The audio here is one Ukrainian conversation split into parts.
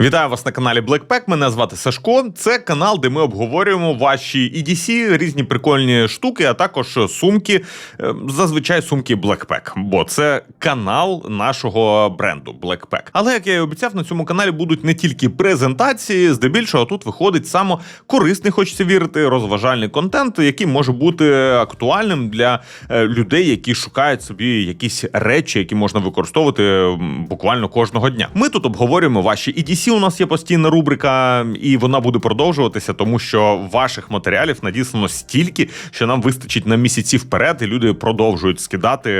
Вітаю вас на каналі Blackpack. Мене звати Сашко. Це канал, де ми обговорюємо ваші EDC, різні прикольні штуки, а також сумки. е, Зазвичай сумки Blackpack, бо це канал нашого бренду Blackpack. Але як я і обіцяв, на цьому каналі будуть не тільки презентації, здебільшого тут виходить саме корисний, хочеться вірити, розважальний контент, який може бути актуальним для е, людей, які шукають собі якісь речі, які можна використовувати буквально кожного дня. Ми тут обговорюємо ваші EDC, у нас є постійна рубрика, і вона буде продовжуватися, тому що ваших матеріалів надіслано стільки, що нам вистачить на місяці вперед, і люди продовжують скидати.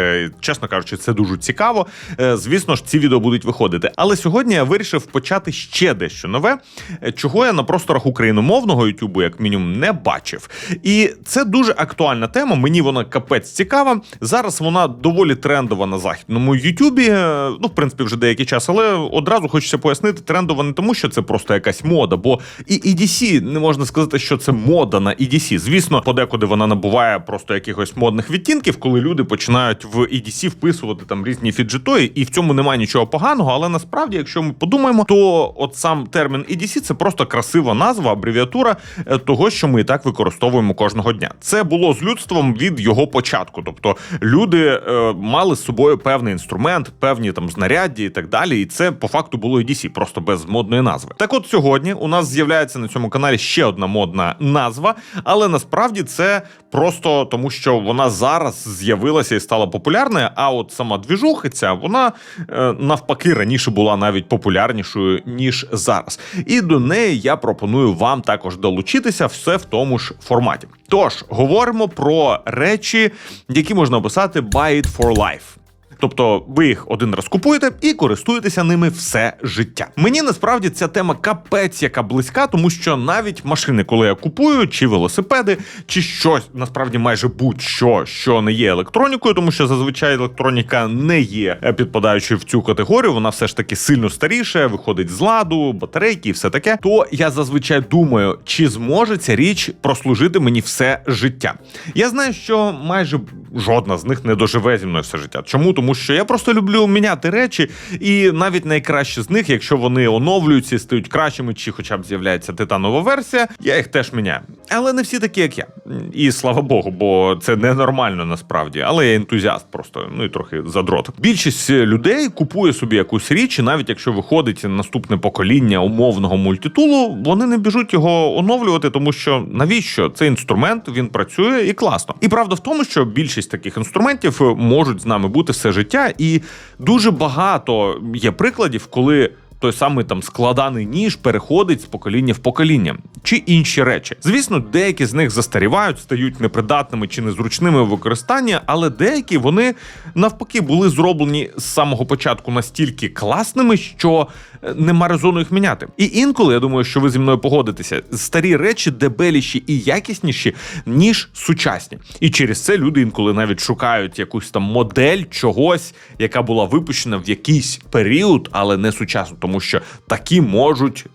Чесно кажучи, це дуже цікаво. Е, Звісно ж, ці відео будуть виходити. Але сьогодні я вирішив почати ще дещо нове, е, чого я на просторах україномовного Ютубу, як мінімум, не бачив. І це дуже актуальна тема. Мені вона капець цікава. Зараз вона доволі трендова на західному Ютубі. Е, Ну, в принципі, вже деякий час, але одразу хочеться пояснити, трендова не тому, що це просто якась мода, бо і EDC не можна сказати, що це мода на EDC. Звісно, подекуди вона набуває просто якихось модних відтінків, коли люди починають в EDC вписувати там різні фіджетої, і в цьому немає нічого поганого. Але насправді, якщо ми подумаємо, то от сам термін EDC – це просто красива назва, абревіатура е, того, що ми і так використовуємо кожного дня. Це було з людством від його початку. Тобто люди е, мали з собою певний інструмент, певні там знаряддя і так далі. І це по факту було EDC, просто без модної назви. Так, от сьогодні у нас з'являється на цьому каналі ще одна модна назва, але насправді це просто тому, що вона зараз з'явилася і стала популярною. А от сама двіжуха ця, вона е, навпаки раніше була навіть популярнішою ніж зараз. І до неї я пропоную вам також долучитися все в тому ж форматі. Тож говоримо про речі, які можна описати buy it for life. Тобто ви їх один раз купуєте і користуєтеся ними все життя. Мені насправді ця тема капець, яка близька, тому що навіть машини, коли я купую, чи велосипеди, чи щось насправді майже будь-що, що не є електронікою, тому що зазвичай електроніка не є е, підпадаючою в цю категорію. Вона все ж таки сильно старіше, виходить з ладу, батарейки і все таке. То я зазвичай думаю, чи зможе ця річ прослужити мені все життя. Я знаю, що майже жодна з них не доживе зі мною все життя. Чому? Тому що я просто люблю міняти речі, і навіть найкращі з них, якщо вони оновлюються, стають кращими, чи хоча б з'являється титанова версія, я їх теж міняю. Але не всі такі, як я. І слава Богу, бо це ненормально насправді. Але я ентузіаст просто, ну і трохи задрот. Більшість людей купує собі якусь річ, і навіть якщо виходить наступне покоління умовного мультитулу, вони не біжуть його оновлювати, тому що навіщо цей інструмент він працює і класно. І правда в тому, що більшість таких інструментів е, можуть з нами бути все життя, і дуже багато є прикладів, коли. Той самий там складаний ніж переходить з покоління в покоління чи інші речі. Звісно, деякі з них застарівають, стають непридатними чи незручними в використанні, але деякі вони навпаки були зроблені з самого початку настільки класними, що е, нема резону їх міняти. І інколи я думаю, що ви зі мною погодитеся, старі речі дебеліші і якісніші ніж сучасні. І через це люди інколи навіть шукають якусь там модель чогось, яка була випущена в якийсь період, але не сучасно, тому що такі можуть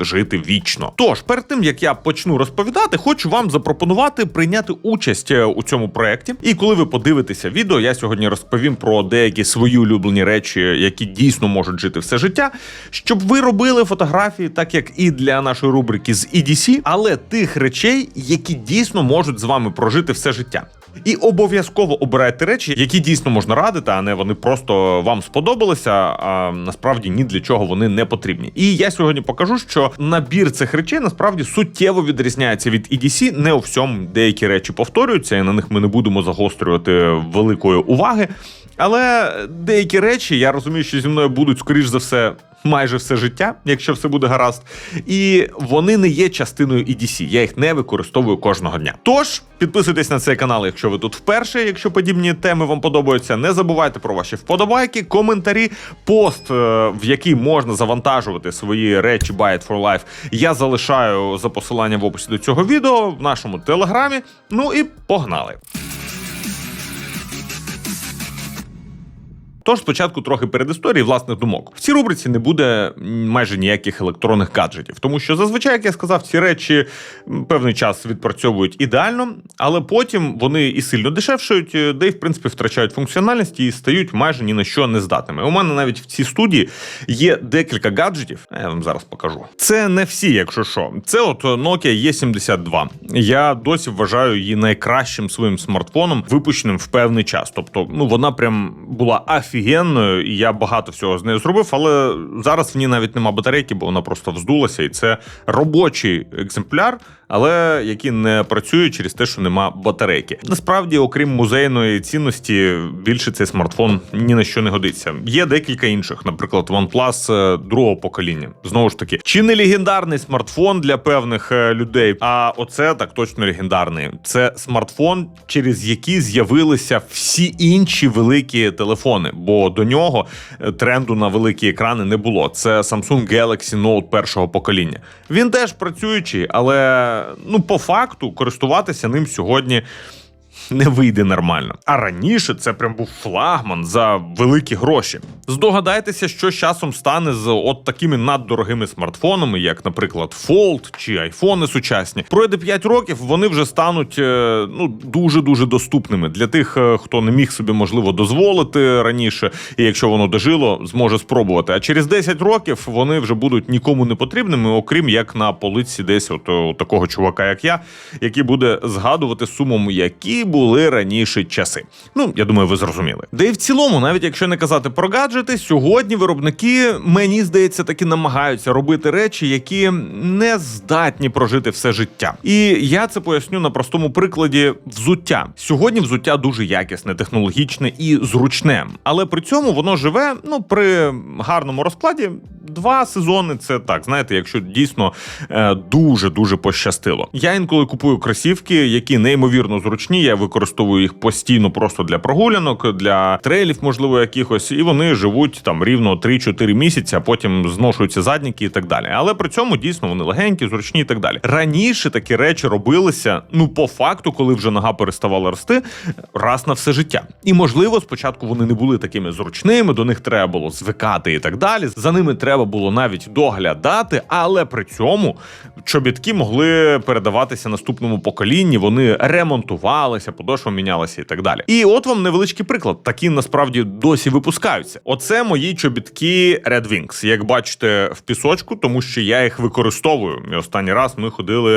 жити вічно. Тож, перед тим як я почну розповідати, хочу вам запропонувати прийняти участь е, у цьому проєкті. І коли ви подивитеся відео, я сьогодні розповім про деякі свої улюблені речі, які дійсно можуть жити все життя, щоб ви робили фотографії, так як і для нашої рубрики з EDC, але тих речей, які дійсно можуть з вами прожити все життя. І обов'язково обирайте речі, які дійсно можна радити, а не вони просто вам сподобалися, а насправді ні для чого вони не потрібні. І я сьогодні покажу, що набір цих речей насправді суттєво відрізняється від EDC. Не у всьому деякі речі повторюються, і на них ми не будемо загострювати великої уваги. Але деякі речі я розумію, що зі мною будуть скоріш за все. Майже все життя, якщо все буде гаразд, і вони не є частиною EDC, Я їх не використовую кожного дня. Тож підписуйтесь на цей канал, якщо ви тут вперше. Якщо подібні теми вам подобаються, не забувайте про ваші вподобайки, коментарі, пост, е, в який можна завантажувати свої речі Buy It for Life, Я залишаю за посиланням в описі до цього відео в нашому телеграмі. Ну і погнали. Тож спочатку трохи перед історії власних думок. В цій рубриці не буде майже ніяких електронних гаджетів, тому що зазвичай, як я сказав, ці речі певний час відпрацьовують ідеально, але потім вони і сильно дешевшають, е, де й в принципі втрачають функціональність і стають майже ні на що не здатними. У мене навіть в цій студії є декілька гаджетів. Я вам зараз покажу. Це не всі, якщо що. Це от Nokia E72. Я досі вважаю її найкращим своїм смартфоном, випущеним в певний час. Тобто, ну вона прям була офігенною, і я багато всього з нею зробив. Але зараз в ній навіть нема батарейки, бо вона просто вздулася, і це робочий екземпляр. Але який не працює через те, що нема батарейки. Насправді, окрім музейної цінності, більше цей смартфон ні на що не годиться. Є декілька інших, наприклад, OnePlus е, другого покоління. Знову ж таки, чи не легендарний смартфон для певних е, людей? А оце так точно легендарний. Це смартфон, через який з'явилися всі інші великі телефони, бо до нього е, тренду на великі екрани не було. Це Samsung Galaxy Note першого покоління. Він теж працюючий, але ну по факту користуватися ним сьогодні. Не вийде нормально. А раніше це прям був флагман за великі гроші. Здогадайтеся, що з часом стане з от такими наддорогими смартфонами, як, наприклад, Fold чи айфони сучасні. Пройде 5 років, вони вже стануть е, ну дуже дуже доступними для тих, е, хто не міг собі можливо дозволити раніше, і якщо воно дожило, зможе спробувати. А через 10 років вони вже будуть нікому не потрібними, окрім як на полиці, десь от, от такого чувака, як я, який буде згадувати сумом, які були раніше часи. Ну я думаю, ви зрозуміли. Да і в цілому, навіть якщо не казати про гаджети, сьогодні виробники, мені здається, таки намагаються робити речі, які не здатні прожити все життя. І я це поясню на простому прикладі взуття. Сьогодні взуття дуже якісне, технологічне і зручне, але при цьому воно живе ну при гарному розкладі. Два сезони це так, знаєте, якщо дійсно дуже дуже пощастило. Я інколи купую кросівки, які неймовірно зручні. Я використовую їх постійно просто для прогулянок, для трейлів, можливо, якихось, і вони живуть там рівно 3-4 місяці, а потім зношуються задніки і так далі. Але при цьому дійсно вони легенькі, зручні і так далі. Раніше такі речі робилися, ну по факту, коли вже нога переставала рости, раз на все життя. І можливо, спочатку вони не були такими зручними, до них треба було звикати і так далі. За ними треба було навіть доглядати, але при цьому чобітки могли передаватися наступному поколінні. Вони ремонтувалися, подошва мінялася і так далі. І от вам невеличкий приклад. Такі насправді досі випускаються. Оце мої чобітки Red Wings. Як бачите, в пісочку, тому що я їх використовую. І останній раз ми ходили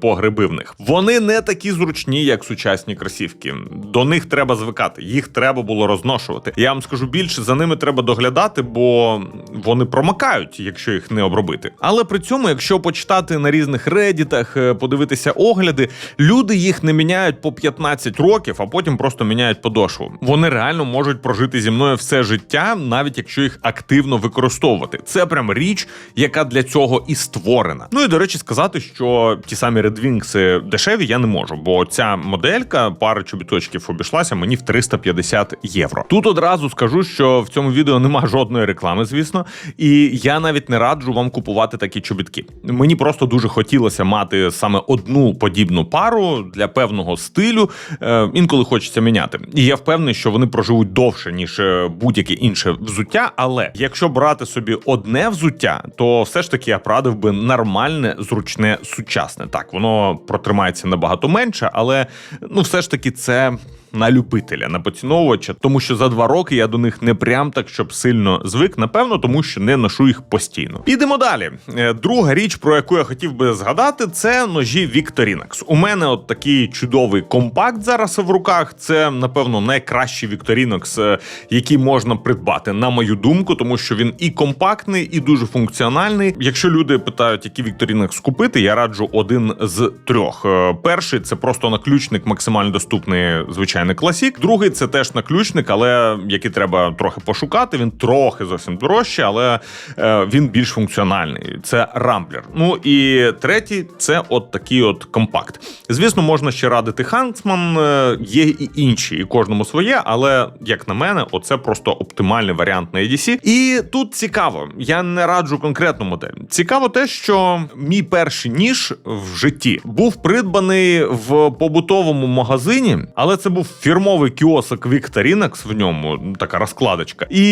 по гриби в них. Вони не такі зручні, як сучасні кросівки. До них треба звикати, їх треба було розношувати. Я вам скажу більше, за ними треба доглядати, бо вони промакають, якщо їх не обробити. Але при цьому, якщо почитати на різних редітах, е, подивитися огляди, люди їх не міняють по 15 років, а потім просто міняють подошву. Вони реально можуть прожити зі мною все життя, навіть якщо їх активно використовувати. Це прям річ, яка для цього і створена. Ну і до речі, сказати, що ті самі Wings дешеві я не можу, бо ця моделька пара чобіточків обійшлася мені в 350 євро. Тут одразу скажу, що в цьому відео нема жодної реклами, звісно, і я навіть не раджу вам купувати такі чобітки. Мені просто дуже хотілося мати саме одну подібну пару для певного стилю. Е, інколи хочеться міняти. І я впевнений, що вони проживуть довше ніж е, будь-яке інше взуття. Але якщо брати собі одне взуття, то все ж таки я порадив би нормальне, зручне, сучасне. Так, воно протримається набагато менше, але ну все ж таки це. На любителя, на поціновувача, тому що за два роки я до них не прям так, щоб сильно звик. Напевно, тому що не ношу їх постійно. Підемо далі. Е, Друга річ, про яку я хотів би згадати, це ножі Victorinox. У мене от такий чудовий компакт зараз в руках. Це напевно найкращий Victorinox, е, який можна придбати, на мою думку, тому що він і компактний, і дуже функціональний. Якщо люди питають, який Victorinox купити, я раджу один з трьох. Е, Перший це просто наключник максимально доступний, звичайно звичайний класік. Другий це теж наключник, але який треба трохи пошукати. Він трохи зовсім дорожче, але е, він більш функціональний. Це рамблер. Ну і третій це от такий от компакт. Звісно, можна ще радити Хансман. Е, є і інші, і кожному своє, але як на мене, оце просто оптимальний варіант на EDC. І тут цікаво, я не раджу конкретну модель. Цікаво те, що мій перший ніж в житті був придбаний в побутовому магазині, але це був фірмовий кіосок Victorinox в ньому, така розкладочка, і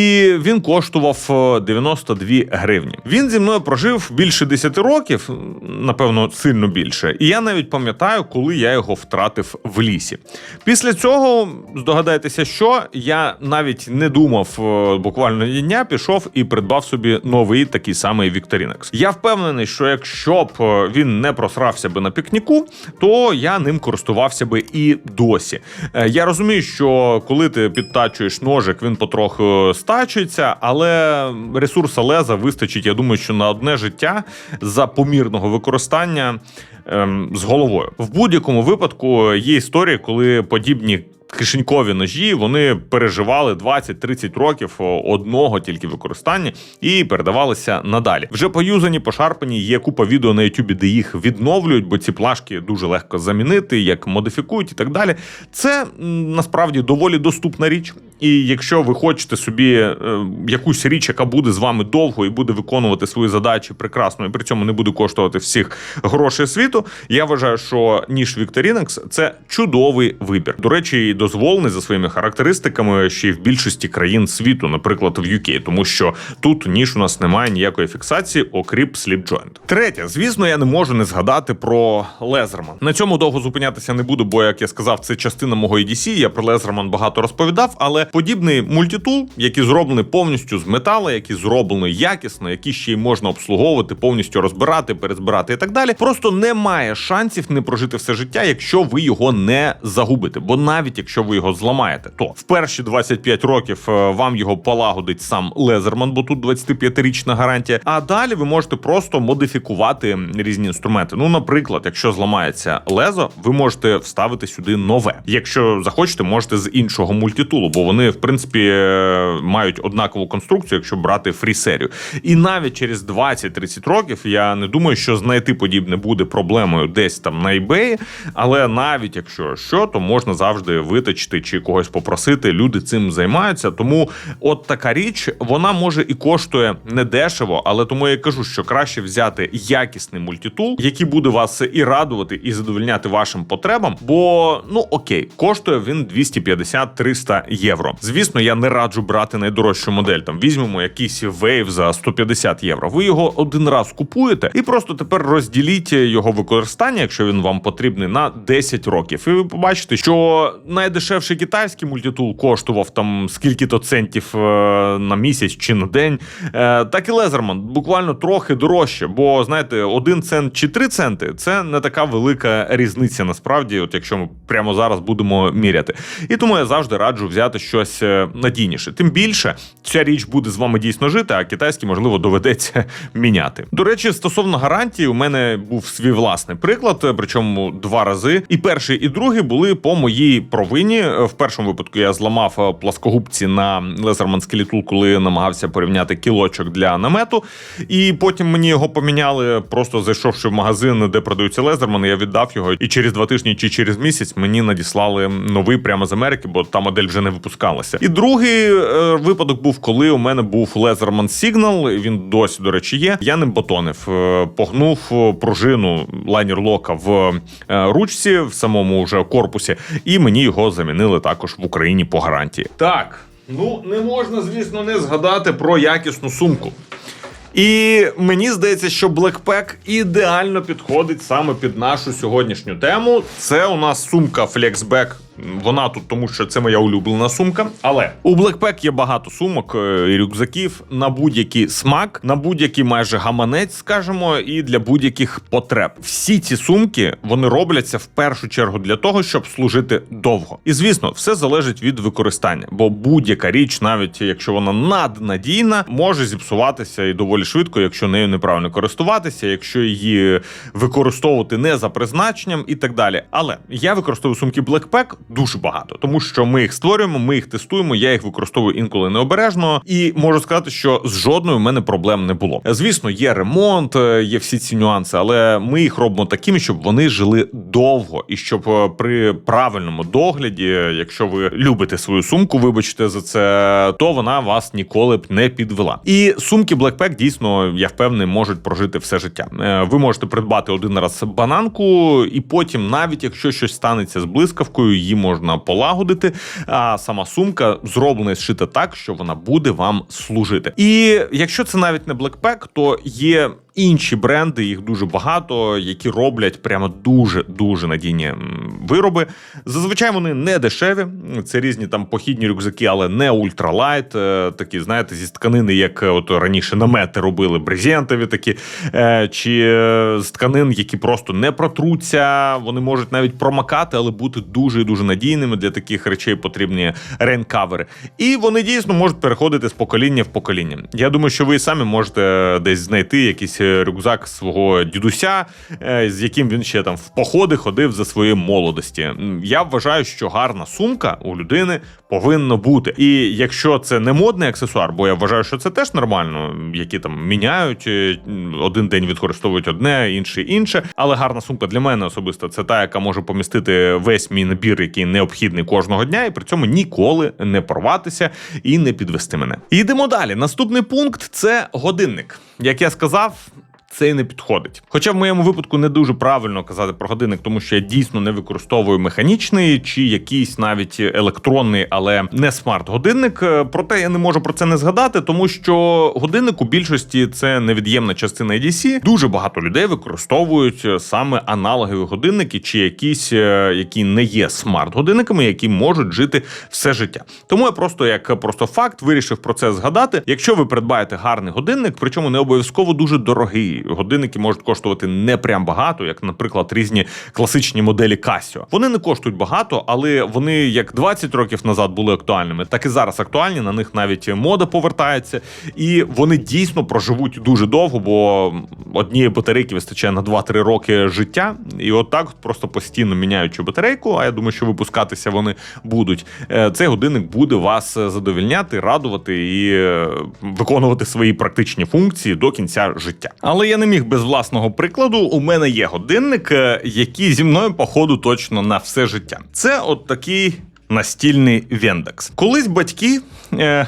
він коштував е, 92 гривні. Він зі мною прожив більше 10 років, напевно, сильно більше. І я навіть пам'ятаю, коли я його втратив в лісі. Після цього здогадайтеся, що я навіть не думав е, буквально дня, пішов і придбав собі новий такий самий Victorinox. Я впевнений, що якщо б е, він не просрався би на пікніку, то я ним користувався би і досі. Я розумію, що коли ти підтачуєш ножик, він потроху стачується, але ресурса леза вистачить, я думаю, що на одне життя за помірного використання ем, з головою. В будь-якому випадку є історії, коли подібні. Кишенькові ножі вони переживали 20-30 років одного тільки використання і передавалися надалі. Вже поюзані, пошарпані. Є купа відео на Ютубі, де їх відновлюють, бо ці плашки дуже легко замінити, як модифікують і так далі. Це насправді доволі доступна річ. І якщо ви хочете собі е, якусь річ, яка буде з вами довго і буде виконувати свої задачі прекрасно, і при цьому не буде коштувати всіх грошей світу, я вважаю, що ніж Victorinox – це чудовий вибір. До речі, і дозволений за своїми характеристиками ще й в більшості країн світу, наприклад, в UK, тому що тут ніж у нас немає ніякої фіксації, окрім slip joint. Третє, звісно, я не можу не згадати про Лезерман. На цьому довго зупинятися не буду, бо як я сказав, це частина мого EDC, Я про Лезерман багато розповідав, але подібний мультитул, який зроблений повністю з металу, який зроблений якісно, який ще й можна обслуговувати, повністю розбирати, перезбирати і так далі, просто немає шансів не прожити все життя, якщо ви його не загубите. Бо навіть якщо ви його зламаєте, то в перші 25 років е, вам його полагодить сам Лезерман, бо тут 25-річна гарантія. А далі ви можете просто модифікувати різні інструменти. Ну, наприклад, якщо зламається лезо, ви можете вставити сюди нове. Якщо захочете, можете з іншого мультитулу, бо вони, в принципі, е, мають однакову конструкцію, якщо брати фрі-серію. І навіть через 20-30 років я не думаю, що знайти подібне буде проблемою десь там на eBay, але навіть якщо що, то можна завжди виточити чи когось попросити. Люди цим займаються. Тому от така річ вона може і коштує не дешево, але тому я кажу, що краще взяти якісний мультитул, який буде вас і радувати, і задовольняти вашим потребам. Бо ну окей, коштує він 250-300 євро. Звісно, я не раджу брати найдорожчу модель. Там візьмемо якийсь Wave за 150 євро. Ви його один раз купуєте і просто тепер розділіть його використання, якщо він вам потрібний, на 10 років. І ви побачите, що найдешевший китайський мультитул коштував там скільки-то центів е, на місяць чи на день. Е, так і Лезерман буквально трохи дорожче, бо знаєте, один цент чи три центи це не така велика різниця. Насправді, от якщо ми прямо зараз будемо міряти. І тому я завжди раджу взяти щось е, надійніше. Тим більше ця річ буде з вами дійсно жити, а китайський можливо доведеться міняти. До речі, стосовно гарантії, у мене був свій власний приклад, е, причому два рази. І перший, і другий були по моїй провині. Е, В першому випадку я зламав пласкогубці на лезерман скелетул, коли намагався порівняти кілочок для намету. І потім мені його поміняли, просто зайшовши в магазин, де продаються лезермани, я віддав його. І через два тижні чи через місяць мені надіслали новий прямо з Америки, бо та модель вже не випускалася. І другий е, випадок був, коли у мене був лезерман Signal, Він досі, до речі, є. Я ним ботонив, е, погнув е, пружину лайнер лока в е, ручці в самому вже корпусі, і мені його замінили також в Україні по гарантії. Так, ну не можна, звісно, не згадати про якісну сумку. І мені здається, що Blackpack ідеально підходить саме під нашу сьогоднішню тему. Це у нас сумка Flexback. Вона тут, тому що це моя улюблена сумка. Але у Blackpack є багато сумок е, і рюкзаків на будь-який смак, на будь-який майже гаманець, скажімо, і для будь-яких потреб. Всі ці сумки вони робляться в першу чергу для того, щоб служити довго. І звісно, все залежить від використання, бо будь-яка річ, навіть якщо вона наднадійна, може зіпсуватися і доволі швидко, якщо нею неправильно користуватися, якщо її використовувати не за призначенням і так далі. Але я використовую сумки Blackpack дуже багато, тому що ми їх створюємо, ми їх тестуємо. Я їх використовую інколи необережно, і можу сказати, що з жодною в мене проблем не було. Звісно, є ремонт, е, є всі ці нюанси, але ми їх робимо такими, щоб вони жили довго, і щоб е, при правильному догляді, якщо ви любите свою сумку, вибачте за це, то вона вас ніколи б не підвела. І сумки Blackpack дійсно, я впевнений, можуть прожити все життя. Е, Ви можете придбати один раз бананку, і потім, навіть якщо щось станеться з блискавкою, її можна полагодити. А сама сумка зроблена і зшита так, що вона буде вам служити. І якщо це навіть не блекпек, то є інші бренди, їх дуже багато, які роблять прямо дуже дуже надійні вироби. Зазвичай вони не дешеві. Це різні там похідні рюкзаки, але не ультралайт. е, Такі, знаєте, зі тканини, як е, от раніше намети робили, брезентові такі, е, чи з тканин, які просто не протруться. Вони можуть навіть промакати, але бути дуже і дуже надійними. Для таких речей потрібні рейнкавери. І вони дійсно можуть переходити з покоління в покоління. Я думаю, що ви самі можете десь знайти якийсь е, рюкзак свого дідуся, е, з яким він ще там в походи ходив за своєї молодості. Я вважаю, що гарна сумка у людини повинна бути. І якщо це не модний аксесуар, бо я вважаю, що це теж нормально, які там міняють е, один день використовують одне, інший інше. Але гарна сумка для мене особисто це та, яка може помістити весь мій набір, який необхідний кожного дня, і при цьому ніколи не порватися і не підвести мене. Йдемо далі. Наступний пункт це годинник. Як я сказав. Це не підходить. Хоча в моєму випадку не дуже правильно казати про годинник, тому що я дійсно не використовую механічний чи якийсь навіть електронний, але не смарт-годинник. Е, Проте я не можу про це не згадати, тому що годинник у більшості це невід'ємна частина EDC. Дуже багато людей використовують е, саме аналогові годинники, чи якісь, е, які не є смарт-годинниками, які можуть жити все життя. Тому я просто як просто факт вирішив про це згадати. Якщо ви придбаєте гарний годинник, причому не обов'язково дуже дорогий. Годинники можуть коштувати не прям багато, як, наприклад, різні класичні моделі Casio. Вони не коштують багато, але вони як 20 років назад були актуальними, так і зараз актуальні. На них навіть мода повертається, і вони дійсно проживуть дуже довго, бо однієї батарейки вистачає на 2-3 роки життя. І отак, от просто постійно міняючи батарейку. А я думаю, що випускатися вони будуть. е, Цей годинник буде вас задовільняти, радувати і е, виконувати свої практичні функції до кінця життя. Але я не міг без власного прикладу. У мене є годинник, е, який зі мною походу точно на все життя. Це от такий настільний Вендекс. Колись батьки. Е,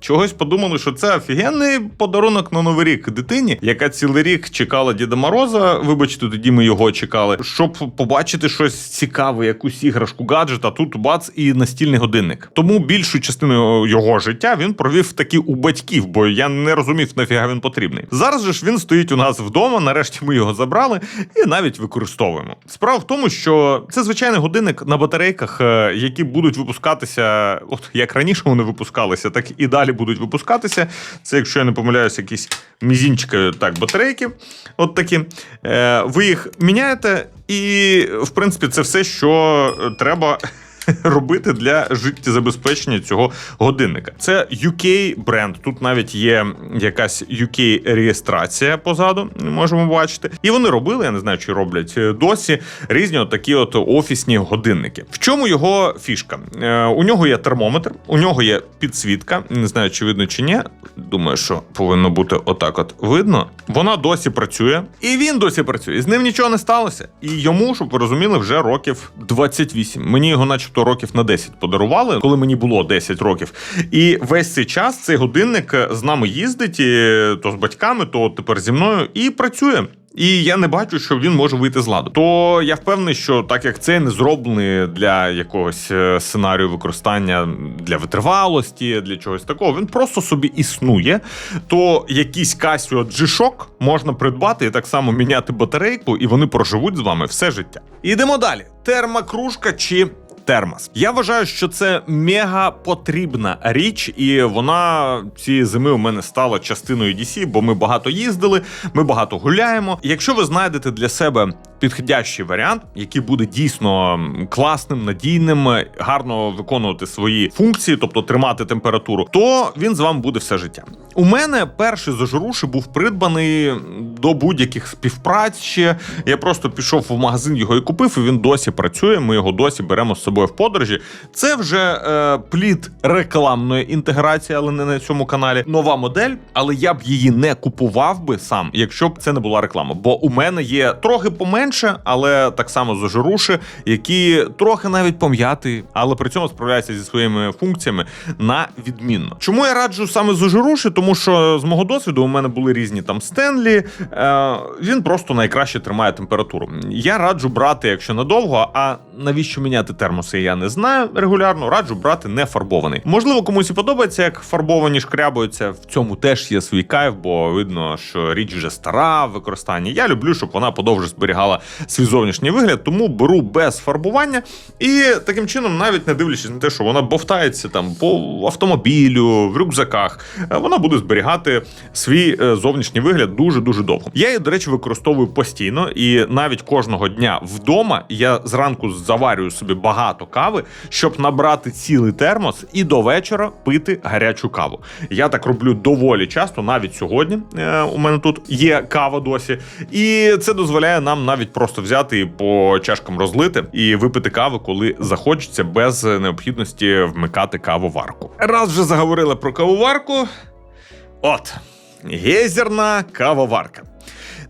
Чогось подумали, що це офігенний подарунок на новий рік дитині, яка цілий рік чекала Діда Мороза. Вибачте, тоді ми його чекали, щоб побачити щось цікаве, якусь іграшку, гаджет, а тут бац і настільний годинник. Тому більшу частину його життя він провів таки у батьків, бо я не розумів, нафіга він потрібний. Зараз же ж він стоїть у нас вдома. Нарешті ми його забрали і навіть використовуємо. Справа в тому, що це звичайний годинник на батарейках, е, які будуть випускатися, от як раніше вони випускалися, так і далі будуть випускатися. Це, якщо я не помиляюсь, якісь мізінчики так, батарейки. От такі. Е, Ви їх міняєте, і в принципі це все, що треба. Робити для життєзабезпечення цього годинника. Це UK бренд. Тут навіть є якась UK реєстрація позаду, можемо бачити. І вони робили, я не знаю, чи роблять е, досі різні от такі от офісні годинники. В чому його фішка? Е, у нього є термометр, у нього є підсвітка. Не знаю, чи видно чи ні. Думаю, що повинно бути отак. От видно. Вона досі працює, і він досі працює. З ним нічого не сталося. І йому, щоб ви розуміли, вже років 28. Мені його, начебто, років на 10 подарували, коли мені було 10 років. І весь цей час цей годинник з нами їздить, і то з батьками, то тепер зі мною, і працює. І я не бачу, що він може вийти з ладу. То я впевнений, що так як це не зроблений для якогось е, сценарію використання для витривалості, для чогось такого, він просто собі існує. То якийсь Casio G-Shock можна придбати і так само міняти батарейку, і вони проживуть з вами все життя. Ідемо далі: термокружка чи термос. Я вважаю, що це мега потрібна річ, і вона цієї зими у мене стала частиною DC, бо ми багато їздили, ми багато гуляємо. Якщо ви знайдете для себе підходящий варіант, який буде дійсно класним, надійним, гарно виконувати свої функції, тобто тримати температуру, то він з вами буде все життя. У мене перший зажуруші був придбаний до будь-яких співпраць. Ще я просто пішов в магазин, його і купив, і він досі працює. Ми його досі беремо з собою в подорожі. Це вже е, плід рекламної інтеграції, але не на цьому каналі. Нова модель, але я б її не купував би сам, якщо б це не була реклама. Бо у мене є трохи поменше але так само зажируші, які трохи навіть пом'яти, але при цьому справляються зі своїми функціями на відмінно. Чому я раджу саме зажируші? Тому що з мого досвіду у мене були різні там Стенлі. Е, він просто найкраще тримає температуру. Я раджу брати, якщо надовго. А навіщо міняти термоси? Я не знаю регулярно. Раджу брати не фарбований. Можливо, комусь і подобається, як фарбовані шкрябуються. В цьому теж є свій кайф, бо видно, що річ вже стара в використанні. Я люблю, щоб вона подовше зберігала свій зовнішній вигляд, тому беру без фарбування і таким чином, навіть не дивлячись на те, що вона бовтається там по автомобілю, в рюкзаках, е, вона буде зберігати свій е, зовнішній вигляд дуже дуже довго. Я її, до речі, використовую постійно, і навіть кожного дня вдома я зранку заварюю собі багато кави, щоб набрати цілий термос і до вечора пити гарячу каву. Я так роблю доволі часто, навіть сьогодні. е, У мене тут є кава досі, і це дозволяє нам навіть просто взяти і по чашкам розлити і випити каву, коли захочеться, без необхідності вмикати кавоварку. Раз вже заговорили про кавоварку. От гейзерна кавоварка.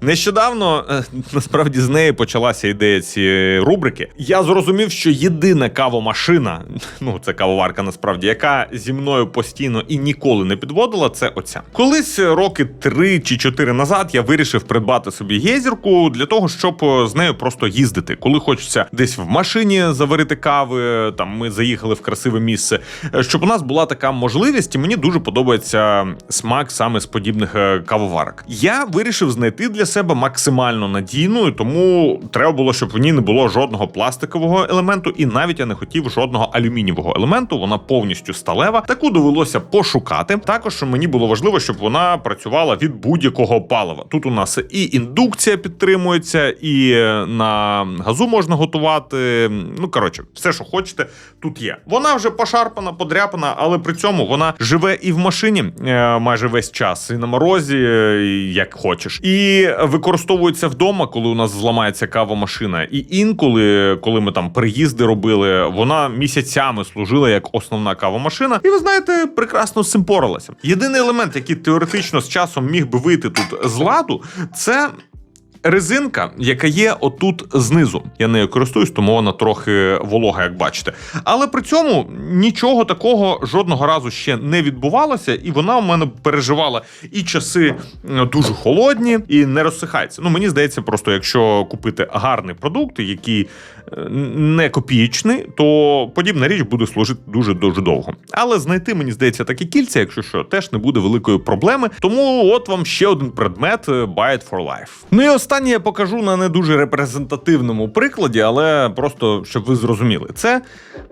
Нещодавно е, насправді з неї почалася ідея цієї рубрики. Я зрозумів, що єдина кавомашина, ну це кавоварка, насправді, яка зі мною постійно і ніколи не підводила, це оця. Колись роки три чи чотири назад я вирішив придбати собі гейзерку для того, щоб е, з нею просто їздити. Коли хочеться десь в машині заварити кави, там ми заїхали в красиве місце, е, щоб у нас була така можливість, і мені дуже подобається смак саме з подібних е, кавоварок. Я вирішив знайти для себе максимально надійну, і тому треба було, щоб в ній не було жодного пластикового елементу, і навіть я не хотів жодного алюмінієвого елементу. Вона повністю сталева. Таку довелося пошукати. Також мені було важливо, щоб вона працювала від будь-якого палива. Тут у нас і індукція підтримується, і на газу можна готувати. Ну коротше, все, що хочете, тут є. Вона вже пошарпана, подряпана, але при цьому вона живе і в машині е, майже весь час, і на морозі, е, і як хочеш. І використовується вдома, коли у нас зламається кавомашина. І інколи, коли ми там приїзди робили, вона місяцями служила як основна кавомашина. І ви знаєте, прекрасно з цим поралася. Єдиний елемент, який теоретично з часом міг би вийти тут з ладу, це. Резинка, яка є отут знизу. Я нею користуюсь, тому вона трохи волога, як бачите. Але при цьому нічого такого жодного разу ще не відбувалося, і вона у мене переживала і часи дуже холодні, і не розсихається. Ну мені здається, просто якщо купити гарний продукт, який е, не копієчний, то подібна річ буде служити дуже дуже довго. Але знайти, мені здається, такі кільця, якщо що, теж не буде великої проблеми. Тому от вам ще один предмет е, Buy it for life. Ну і останнє я покажу на не дуже репрезентативному прикладі, але просто щоб ви зрозуміли, це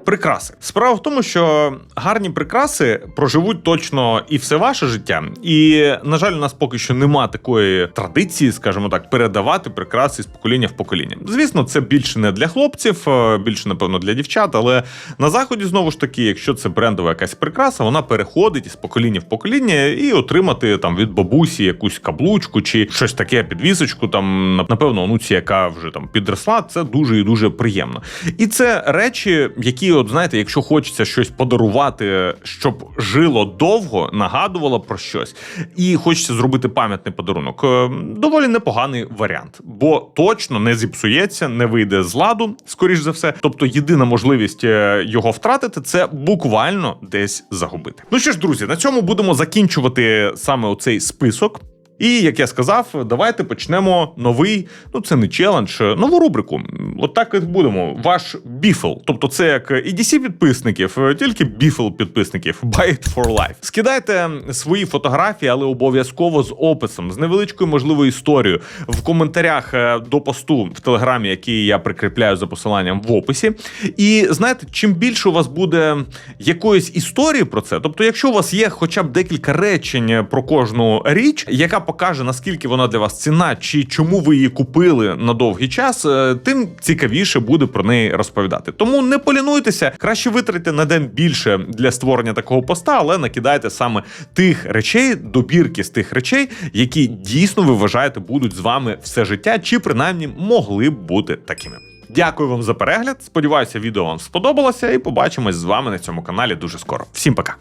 прикраси. Справа в тому, що гарні прикраси проживуть точно і все ваше життя. І на жаль, у нас поки що нема такої традиції, скажімо так, передавати прикраси з покоління в покоління. Звісно, це більше не для хлопців, е, більше напевно для дівчат. Але на заході знову ж таки, якщо це брендова якась прикраса, вона переходить із покоління в покоління і отримати там від бабусі якусь каблучку чи щось таке підвісочку. Там напевно онуці, яка вже там підросла, це дуже і дуже приємно. І це речі, які, от знаєте, якщо хочеться щось подарувати, щоб жило довго, нагадувало про щось, і хочеться зробити пам'ятний подарунок. е, Доволі непоганий варіант, бо точно не зіпсується, не вийде з ладу, скоріш за все. Тобто, єдина можливість е, його втратити це буквально десь загубити. Ну що ж, друзі, на цьому будемо закінчувати саме оцей список. І як я сказав, давайте почнемо новий, ну це не челендж, нову рубрику. От так і будемо. Ваш біфл. Тобто, це як EDC підписників, тільки біфл підписників. Buy it for life. Скидайте свої фотографії, але обов'язково з описом, з невеличкою можливою історією в коментарях е, до посту в телеграмі, який я прикріпляю за посиланням в описі. І знаєте, чим більше у вас буде якоїсь історії про це, тобто, якщо у вас є хоча б декілька речень про кожну річ, яка покаже наскільки вона для вас ціна, чи чому ви її купили на довгий час, е, тим цікавіше буде про неї розповідати. Тому не полінуйтеся, краще витратьте на день більше для створення такого поста, але накидайте саме тих речей, добірки з тих речей, які дійсно ви вважаєте будуть з вами все життя, чи принаймні могли б бути такими. Дякую вам за перегляд. Сподіваюся, відео вам сподобалося, і побачимось з вами на цьому каналі дуже скоро. Всім пока.